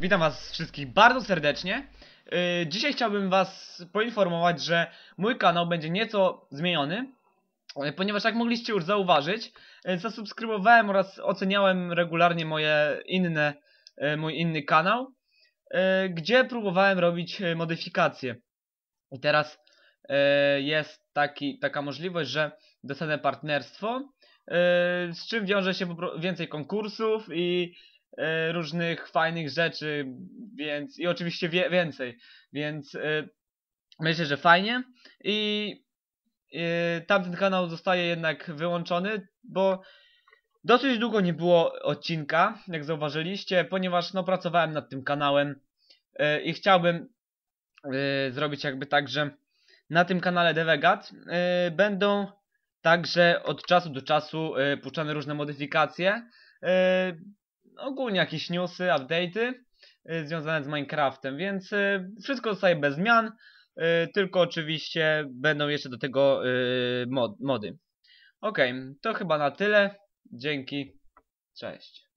Witam was wszystkich bardzo serdecznie. Yy, Dzisiaj chciałbym was poinformować, że mój kanał będzie nieco zmieniony, yy, ponieważ jak mogliście już zauważyć, yy, zasubskrybowałem oraz oceniałem regularnie moje inne, mój inny kanał, gdzie próbowałem robić modyfikacje. I teraz jest taki, taka możliwość, że dostanę partnerstwo, z czym wiąże się więcej konkursów i różnych fajnych rzeczy, więc i oczywiście wie, więcej, więc e, myślę, że fajnie. I e, tamten kanał zostaje jednak wyłączony, bo dosyć długo nie było odcinka, jak zauważyliście, ponieważ no pracowałem nad tym kanałem e, i chciałbym e, zrobić jakby tak, że na tym kanale Devegat e, będą także od czasu do czasu e, puszczane różne modyfikacje, e, ogólnie jakieś newsy, update'y y, związane z Minecraftem, więc y, wszystko zostaje bez zmian, y, tylko oczywiście będą jeszcze do tego mod, mody. Okej, to chyba na tyle. Dzięki. Cześć.